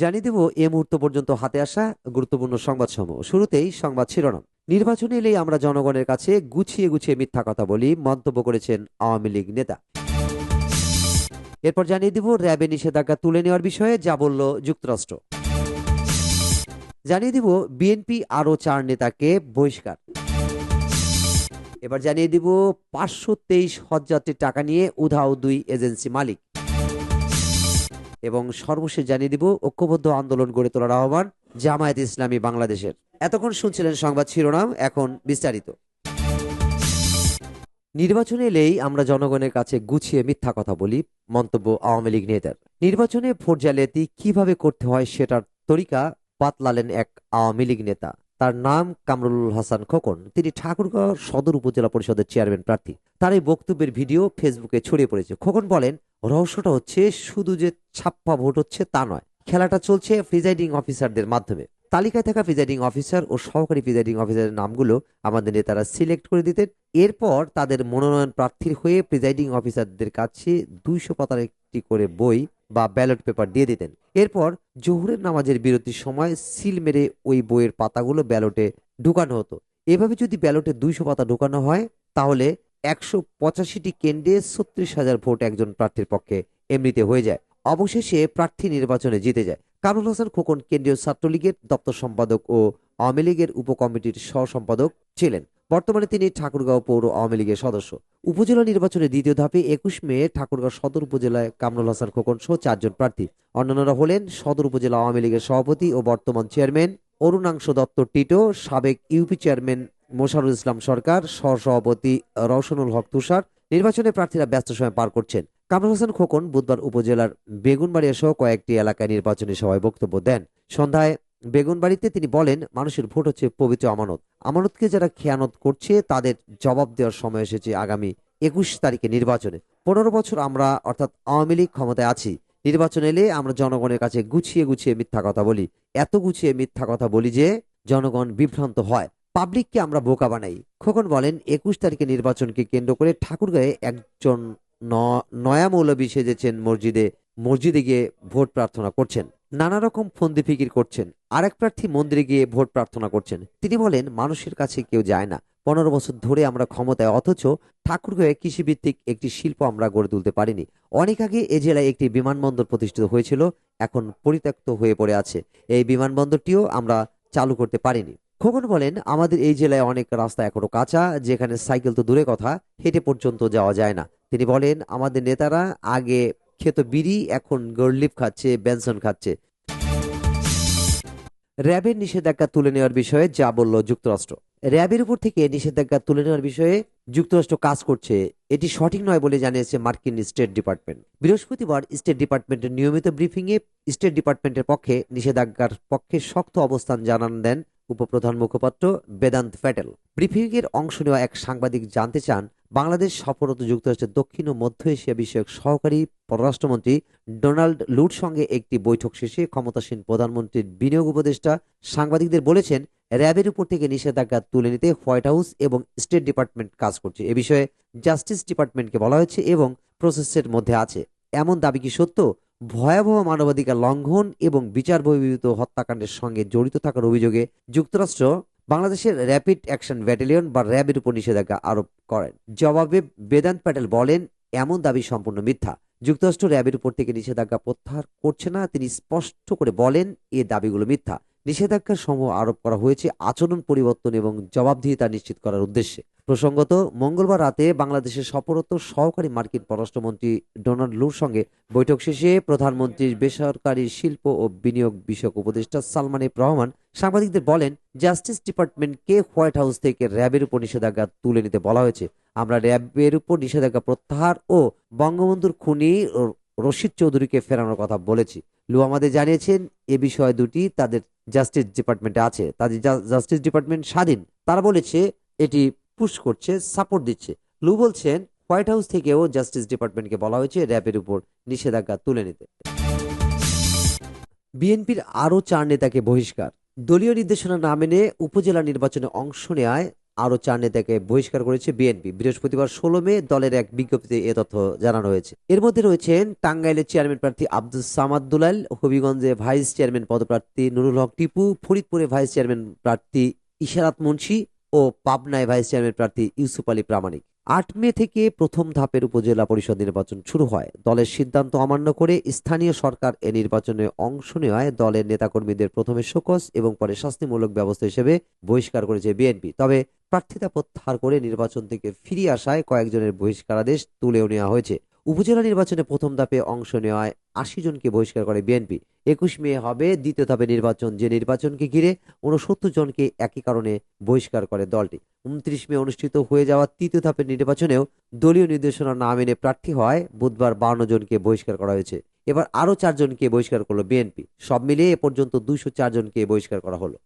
জানিয়ে দেব, এ মুহূর্ত পর্যন্ত হাতে আসা গুরুত্বপূর্ণ সংবাদ সমূহ শুরুতেই সংবাদ শিরোনাম। নির্বাচন এলেই আমরা জনগণের কাছে গুছিয়ে গুছিয়ে মিথ্যা কথা বলি, মন্তব্য করেছেন আওয়ামী লীগ নেতা। এরপর জানিয়ে দিব র্যাবে নিষেধাজ্ঞা তুলে নেওয়ার বিষয়ে যা বলল যুক্তরাষ্ট্র। জানিয়ে দিব, বিএনপি আরও চার নেতাকে বহিষ্কার। এবার জানিয়ে দিব, পাঁচশো তেইশ হজযাত্রীর টাকা নিয়ে উধাও দুই এজেন্সি মালিক। এবং সর্বশেষ জানিয়ে দিব, ঐক্যবদ্ধ আন্দোলন গড়ে তোলার আহ্বান জামায়াত ইসলামী বাংলাদেশের। এতক্ষণ শুনছিলেন সংবাদ শিরোনাম, এখন বিস্তারিত। নির্বাচনে এলেই আমরা জনগণের কাছে গুছিয়ে মিথ্যা কথা বলি, মন্তব্য আওয়ামী লীগ নেতার। নির্বাচনে ভোট জালিয়াতি কীভাবে করতে হয় সেটার তরিকা পাতলালেন এক আওয়ামী লীগ নেতা। তার নাম কামরুল হাসান খোকন। তিনি ঠাকুরগাঁও সদর উপজেলা পরিষদের চেয়ারম্যান প্রার্থী। তার এই বক্তব্যের ভিডিও ফেসবুকে ছড়িয়ে পড়েছে। খোকন বলেন রহস্যটা হচ্ছে, শুধু যে ছাপ্পা ভোট হচ্ছে তা নয়, খেলাটা চলছে প্রিজাইডিং অফিসারদের মাধ্যমে। তালিকায় থাকা প্রিজাইডিং অফিসার ও সহকারী প্রিজাইডিং অফিসারের নামগুলো আমাদের নেতারা সিলেক্ট করে দিতেন। এরপর তাদের মনোনয়ন প্রার্থীর হয়ে প্রিজাইডিং অফিসারদের কাছে দুইশো পাতার একটি করে বই বা ব্যালট পেপার দিয়ে দিতেন। এরপর জোহরের নামাজের বিরতির সময় সিল মেরে ওই বইয়ের পাতাগুলো ব্যালটে ঢুকানো হতো। এভাবে যদি ব্যালটে দুইশো পাতা ঢুকানো হয়, তাহলে একশো পঁচাশিটি কেন্দ্রে ছত্রিশ হাজার ভোট একজন প্রার্থীর পক্ষে এমনিতে হয়ে যায়। অবশেষে প্রার্থী নির্বাচনে জিতে যায়। কামরুল হাসান খোকন কেন্দ্রীয় ছাত্রলীগের দপ্তর সম্পাদক ও আওয়ামী লীগের উপকমিটির সহ সম্পাদক ছিলেন। বর্তমানে তিনি ঠাকুরগাঁও পৌর আওয়ামী লীগের সদস্য। উপজেলা নির্বাচনের দ্বিতীয় ধাপে একুশ মে ঠাকুরগাঁও সদর উপজেলায় কামরুল হাসান খোকন সহ চারজন প্রার্থী। অন্যান্যরা হলেন সদর উপজেলা আওয়ামী লীগের সভাপতি ও বর্তমান চেয়ারম্যান অরুণাংশ দত্ত টিটো, সাবেক ইউপি চেয়ারম্যান মোশারুল ইসলাম সরকার, সহসভাপতি রওশনুল হক তুষার, নির্বাচনে প্রার্থীরা ব্যস্ত সময় পার করছেন। কামরুল হাসান খোকন বুধবার উপজেলার বেগুনবাড়িয়া সহ কয়েকটি এলাকায় নির্বাচনী সভায় বক্তব্য দেন। সন্ধ্যায় বেগুনবাড়িতে তিনি বলেন, মানুষের ভোট হচ্ছে পবিত্র আমানত। আমানতকে যারা খেয়ানত করছে, তাদের জবাব দেওয়ার সময় এসেছে আগামী একুশ তারিখে নির্বাচনে। পনেরো বছর আমরা, অর্থাৎ আওয়ামী লীগ ক্ষমতায় আছি। নির্বাচন এলে আমরা জনগণের কাছে গুছিয়ে গুছিয়ে মিথ্যা কথা বলি। এত গুছিয়ে মিথ্যা কথা বলি যে, জনগণ বিভ্রান্ত হয়। পাবলিককে আমরা বোকা বানাই। খোকন বলেন, একুশ তারিখে নির্বাচনকে কেন্দ্র করে ঠাকুরগাঁয়ে একজন নয়া মৌলবী সেজেছেন মসজিদে মসজিদে গিয়ে ভোট প্রার্থনা করছেন। নানা রকম ফন্দি ফিকির করছেন। আরেক প্রার্থী মন্দিরে গিয়ে ভোট প্রার্থনা করছেন। তিনি বলেন, মানুষের কাছে কেউ যায় না। পনেরো বছর ধরে আমরা ক্ষমতায়, অথচ ঠাকুরগাঁয়ে কৃষিভিত্তিক একটি শিল্প আমরা গড়ে তুলতে পারিনি। অনেক আগে এ জেলায় একটি বিমানবন্দর প্রতিষ্ঠিত হয়েছিল, এখন পরিত্যক্ত হয়ে পড়ে আছে। এই বিমানবন্দরটিও আমরা চালু করতে পারিনি। খোকন বলেন, আমাদের এই জেলায় অনেক রাস্তা এখনও কাঁচা, যেখানে সাইকেল তো দূরে কথা, হেঁটে পর্যন্ত যাওয়া যায় না। তিনি বলেন, আমাদের নেতারা আগে খেত বিড়ি, এখন গরলিপ খাচ্ছে, বেনসন খাচ্ছে। র্যাবের নিষেধাজ্ঞা তুলে নেওয়ার বিষয়ে যা বলল যুক্তরাষ্ট্র। র্যাবের উপর থেকে নিষেধাজ্ঞা তুলে নেওয়ার বিষয়ে যুক্তরাষ্ট্র কাজ করছে। এটি সঠিক নয় বলে জানিয়েছে মার্কিন স্টেট ডিপার্টমেন্ট। বৃহস্পতিবার স্টেট ডিপার্টমেন্টের নিয়মিত ব্রিফিংয়ে স্টেট ডিপার্টমেন্টের পক্ষে নিষেধাজ্ঞার পক্ষে শক্ত অবস্থান জানান দেন উপপ্রধান মুখপাত্র বেদান্ত প্যাটেল। ব্রিফিংয়ের অংশ নেওয়া এক সাংবাদিক জানতে চান, বাংলাদেশ সফররত যুক্তরাষ্ট্রের দক্ষিণ ও মধ্য এশিয়া বিষয়ক সহকারী পররাষ্ট্রমন্ত্রী ডোনাল্ড লুট সঙ্গে একটি বৈঠক শেষে ক্ষমতাসীন প্রধানমন্ত্রীর বিনিয়োগ উপদেষ্টা সাংবাদিকদের বলেছেন, র্যাবের উপর থেকে নিষেধাজ্ঞা তুলে নিতে হোয়াইট হাউস এবং স্টেট ডিপার্টমেন্ট কাজ করছে। এ বিষয়ে জাস্টিস ডিপার্টমেন্টকে বলা হয়েছে এবং প্রসেসের মধ্যে আছে। এমন দাবি কি সত্য? ভয়াবহ মানবাধিকার লঙ্ঘন এবং বিচার বহির্ভূত হত্যাকাণ্ডের সঙ্গে জড়িত থাকার অভিযোগে যুক্তরাষ্ট্র বাংলাদেশের র্যাপিড অ্যাকশন ব্যাটালিয়ন বা র্যাবের উপর নিষেধাজ্ঞা আরোপ করেন জবাবে বেদান্ত প্যাটেল বলেন, এমন দাবি সম্পূর্ণ মিথ্যা। যুক্তরাষ্ট্র র্যাবের উপর থেকে নিষেধাজ্ঞা প্রত্যাহার করছে না। তিনি স্পষ্ট করে বলেন, এ দাবিগুলো মিথ্যা। নিষেধাজ্ঞার সমূহ আরোপ করা হয়েছে আচরণ পরিবর্তন এবং জবাবদিহিতা নিশ্চিত করার উদ্দেশ্যে। প্রসঙ্গত, মঙ্গলবার রাতে বাংলাদেশের সফররত সহকারী মার্কিন পররাষ্ট্রমন্ত্রী ডোনাল্ড লুর সঙ্গে বৈঠক শেষে প্রধানমন্ত্রীর বেসরকারি শিল্প ও বিনিয়োগ বিষয়ক উপদেষ্টা সালমান এফ রহমান সাংবাদিকদের বলেন, জাস্টিস ডিপার্টমেন্টকে হোয়াইট হাউস থেকে র্যাবের উপর নিষেধাজ্ঞা তুলে নিতে বলা হয়েছে। আমরা র্যাবের উপর নিষেধাজ্ঞা প্রত্যাহার ও বঙ্গবন্ধুর খুনি রশিদ চৌধুরীকে ফেরানোর কথা বলেছি। লু আমাদের জানিয়েছেন, এ বিষয় দুটি তাদের জাস্টিস ডিপার্টমেন্টে আছে। তাদের জাস্টিস ডিপার্টমেন্ট স্বাধীন। তারা বলেছে, এটি পুশ করছে সাপোর্ট দিচ্ছে। লু বলছেন হোয়াইট হাউস থেকেও জাস্টিস ডিপার্টমেন্টকে বলা হয়েছে র্যাবের উপর নিষেধাজ্ঞা তুলে নিতে। বিএনপির আরও চার নেতাকে বহিষ্কার। দলীয় নির্দেশনা না মেনে উপজেলা নির্বাচনে অংশ নেয় আরও চার নেতাকে বহিষ্কার করেছে বিএনপি। বৃহস্পতিবার ষোলো মে দলের এক বিজ্ঞপ্তিতে এ তথ্য জানানো হয়েছে। এর মধ্যে রয়েছেন টাঙ্গাইলের চেয়ারম্যান প্রার্থী আব্দুল সামাদ দুলাল, হবিগঞ্জে ভাইস চেয়ারম্যান পদপ্রার্থী নুরুল হক টিপু, ফরিদপুরে ভাইস চেয়ারম্যান প্রার্থী ইশারাত মুন্সি ও পাবনায় ভাইস চেয়ারম্যান প্রার্থী ইউসুফ আলী প্রামাণিক। আট মে থেকে প্রথম ধাপের উপজেলা পরিষদ নির্বাচন শুরু হয়। দলের সিদ্ধান্ত অমান্য করে স্থানীয় সরকার এ নির্বাচনে অংশ নেওয়ায় দলের নেতাকর্মীদের প্রথমে শোকস এবং পরে শাস্তিমূলক ব্যবস্থা হিসেবে বহিষ্কার করেছে বিএনপি। তবে প্রার্থিতা প্রত্যাহার করে নির্বাচন থেকে ফিরিয়ে আসায় কয়েকজনের বহিষ্কারাদেশ তুলেও নেওয়া হয়েছে। উপজেলা নির্বাচনে প্রথম ধাপে অংশ নেওয়ায় আশি জনকে বহিষ্কার করে বিএনপি। একুশ মে হবে দ্বিতীয় ধাপে নির্বাচন। যে নির্বাচনকে ঘিরে উনসত্তর জনকে একই কারণে বহিষ্কার করে দলটি। উনত্রিশ মে অনুষ্ঠিত হয়ে যাওয়া তৃতীয় ধাপের নির্বাচনেও দলীয় নির্দেশনা না মেনে প্রার্থী হয় বুধবার বান্ন জনকে বহিষ্কার করা হয়েছে। এবার আরও চারজনকে বহিষ্কার করল বিএনপি। সব মিলিয়ে এ পর্যন্ত দুইশো জনকে বহিষ্কার করা হলো।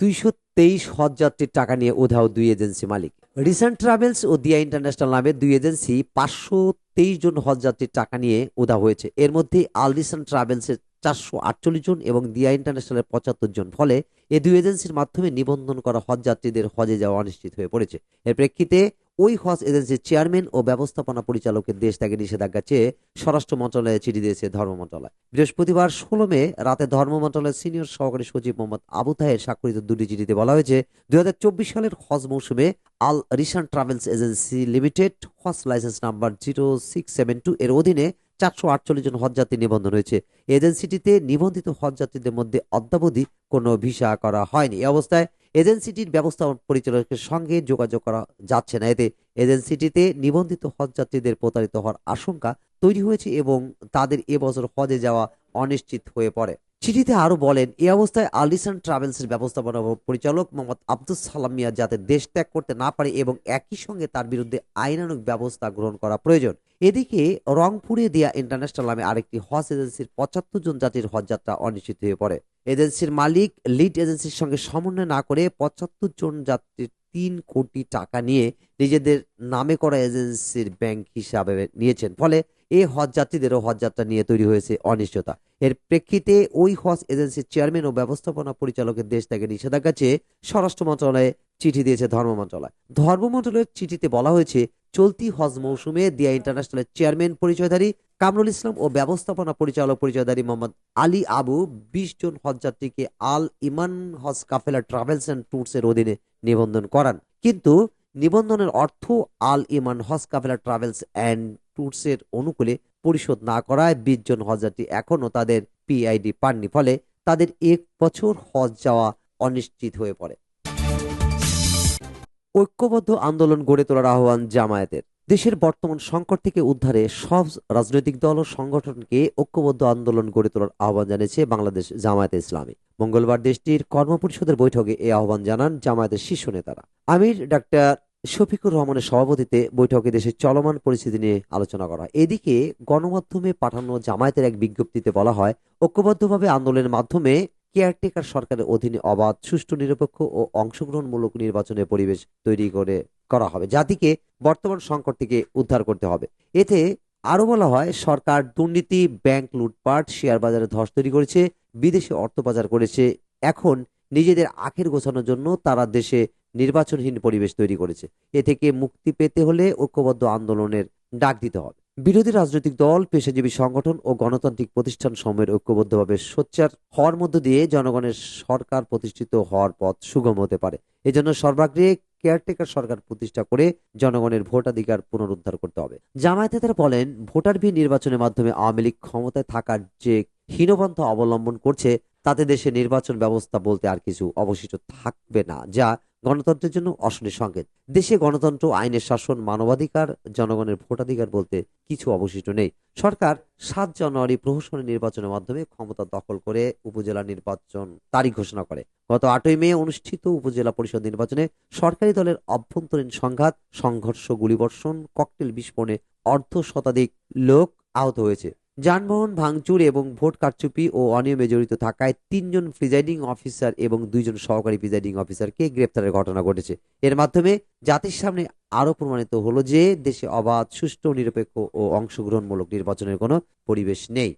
দুইশো তেইশ হজযাত্রীর টাকা নিয়ে উধাও দুই এজেন্সি মালিক। রিসেন্ট ট্রাভেলস ও দিয়া ইন্টারন্যাশনাল নামে দুই এজেন্সি পাঁচশো তেইশ জন হজযাত্রীর টাকা নিয়ে উধাও হয়েছে। এর মধ্যে আল রিসেন্ট ট্রাভেলসের চারশো আটচল্লিশ জন এবং দিয়া ইন্টারন্যাশনালের পঁচাত্তর জন। ফলে এ দুই এজেন্সির মাধ্যমে নিবন্ধন করা হজযাত্রীদের হজে যাওয়া অনিশ্চিত হয়ে পড়েছে। এর প্রেক্ষিতে ওই হজ এজেন্সির চেয়ারম্যান ও ব্যবস্থাপনা পরিচালকের দেশ ত্যাগে নিষেধাজ্ঞা চেয়ে স্বরাষ্ট্র মন্ত্রণালয়ে চিঠি দিয়েছে ধর্ম মন্ত্রণালয়। বৃহস্পতিবার ষোলো মে রাতে ধর্ম মন্ত্রণালয়ের সিনিয়র সহকারী সচিব মোহাম্মদ আবু তাহের স্বাক্ষরিত দুটি চিঠিতে বলা হয়েছে দুই হাজার চব্বিশ সালের হজ মৌসুমে Al Risan travels agency limited হজ license number zero six seven two এর অধীনে চারশো আটচল্লিশ জন হজযাত্রী নিবন্ধন হয়েছে। এজেন্সিটিতে নিবন্ধিত হজযাত্রীদের মধ্যে অদ্যাবধি কোনো ভিসা করা হয়নি। এ অবস্থায় এজেন্সিটির ব্যবস্থাপনা পরিচালকের সঙ্গে যোগাযোগ করা যাচ্ছে না। এতে এজেন্সিটিতে নিবন্ধিত হজযাত্রীদের প্রতারিত হওয়ার আশঙ্কা তৈরি হয়েছে এবং তাদের এবছর হজে যাওয়া অনিশ্চিত হয়ে পড়ে। চিঠিতে আরও বলেন এই অবস্থায় আলিসান ট্রাভেলসের ব্যবস্থাপনা পরিচালক মোহাম্মদ আব্দুল সালাম মিয়া যাতে দেশ ত্যাগ করতে না পারে এবং একই সঙ্গে তার বিরুদ্ধে আইনানুগ ব্যবস্থা গ্রহণ করা প্রয়োজন। এদিকে রংপুরে দেয়া ইন্টারন্যাশনাল নামে আরেকটি হজ এজেন্সির পঁচাত্তর জন যাত্রীর হজযাত্রা অনিশ্চিত হয়ে পড়ে। এজেন্সির মালিক লিড এজেন্সির সঙ্গে সমন্বয় না করে পঁচাত্তর জন যাত্রীর তিন কোটি টাকা নিয়ে নিজেদের নামে করা এজেন্সির ব্যাংক হিসাবে নিয়েছেন। ফলে এই হজ যাত্রীদেরও হজযাত্রা নিয়ে তৈরি হয়েছে অনিশ্চয়তা। এর প্রেক্ষিতে ওই হজ এজেন্সির চেয়ারম্যান ও ব্যবস্থাপনা পরিচালকের দেশ থেকে নিষেধাজ্ঞা চেয়ে স্বরাষ্ট্র মন্ত্রণালয়ে চিঠি দিয়েছে ধর্ম মন্ত্রণালয়। ধর্ম মন্ত্রণালয়ের চিঠিতে বলা হয়েছে, চলতি হজ মৌসুমে দিয়া ইন্টারন্যাশনালের চেয়ারম্যান পরিচয়ধারী কামরুল ইসলাম ও ব্যবস্থাপনা পরিচালক পরিচয়ধারী মোহাম্মদ আলী আবু বিশ জন হজযাত্রীকে আল ইমান হজ কাফেলা ট্রাভেলস অ্যান্ড ট্যুরস এর অধীনে নিবন্ধন করান। কিন্তু নিবন্ধনের অর্থ আল ইমান, হজ, কাফেলা, ট্রাভেলস অ্যান্ড ট্যুরস এর অনুকূলে পরিশোধ না করায় বিশ জন হজযাত্রী এখনও তাদের পিআইডি পাননি, ফলে তাদের এক বছর হজ যাওয়া অনিশ্চিত হয়ে পড়ে। ঐক্যবদ্ধ আন্দোলন গড়ে তোলার আহ্বান জামায়াতের। দেশের বর্তমান সংকট থেকে উদ্ধারে সব রাজনৈতিক দল ও সংগঠনকে ঐক্যবদ্ধ আন্দোলন গড়ে তোলার আহ্বান জানিয়েছে বাংলাদেশ জামায়াতে ইসলামী। মঙ্গলবার দেশটির কর্মপরিষদের বৈঠকে এই আহ্বান জানান জামায়াতের শীর্ষ নেতারা। আমির ডাক্তার শফিকুর রহমানের সভাপতিতে বৈঠকে দেশের চলমান পরিস্থিতি নিয়ে আলোচনা করা এদিকে গণমাধ্যমে পাঠানো জামায়াতের এক বিজ্ঞপ্তিতে বলা হয়, ঐক্যবদ্ধভাবে আন্দোলনের মাধ্যমে কেয়ারটেকার সরকারের অধীনে অবাধ, সুষ্ঠু, নিরপেক্ষ ও অংশগ্রহণমূলক নির্বাচনের পরিবেশ তৈরি করে করা হবে। জাতিকে বর্তমান সংকট থেকে উদ্ধার করতে হবে। এতে আরও বলা হয়, সরকার দুর্নীতি, ব্যাংক লুটপাট, শেয়ার বাজারে ধস তৈরি করেছে, বিদেশে অর্থ পাচার করেছে। এখন নিজেদের আখের গোছানোর জন্য তারা দেশে নির্বাচনহীন পরিবেশ তৈরি করেছে। এ থেকে মুক্তি পেতে হলে ঐক্যবদ্ধ আন্দোলনের ডাক দিতে হবে। বিরোধী রাজনৈতিক দল, পেশাজীবী সংগঠন ও গণতান্ত্রিক প্রতিষ্ঠান সময়ের ঐক্যবদ্ধভাবে সোচ্চার হওয়ার মধ্য দিয়ে জনগণের সরকার প্রতিষ্ঠিত হওয়ার পথ সুগম হতে পারে। এজন্য সর্বাগ্রে কেয়ারটেকার সরকার প্রতিষ্ঠা করে জনগণের ভোটাধিকার পুনরুদ্ধার করতে হবে। জামায়াতে তারা বলেন ভোটার ভি নির্বাচনের মাধ্যমে আওয়ামী লীগ ক্ষমতায় থাকার যে হীনপন্থা অবলম্বন করছে, তাতে দেশে নির্বাচন ব্যবস্থা বলতে আর কিছু অবশিষ্ট থাকবে না, যা গণতন্ত্রের জন্য অশনি সংকেত। দেশে গণতন্ত্র, আইনের শাসন, মানবাধিকার, জনগণের ভোটাধিকার বলতে কিছু অবশিষ্ট নেই। সরকার সাত জানুয়ারি প্রহসনী নির্বাচনের মাধ্যমে ক্ষমতা দখল করে উপজেলা নির্বাচন তারিখ ঘোষণা করে। গত আটই মে অনুষ্ঠিত উপজেলা পরিষদ নির্বাচনে সরকারি দলের অভ্যন্তরীণ সংঘাত, সংঘর্ষ, গুলিবর্ষণ, ককটেল বিস্ফোরণে অর্ধ শতাধিক লোক আহত হয়েছে। যানবাহন, ভাঙচুর এবং ভোট কারচুপি ও অনিয়মে জড়িত থাকায় তিনজন প্রিজাইডিং অফিসার এবং দুইজন সহকারী প্রিজাইডিং অফিসারকে গ্রেপ্তারের ঘটনা ঘটেছে। এর মাধ্যমে জাতির সামনে আরও প্রমাণিত হলো যে দেশে অবাধ, সুষ্ঠু, নিরপেক্ষ ও অংশগ্রহণমূলক নির্বাচনের কোনো পরিবেশ নেই।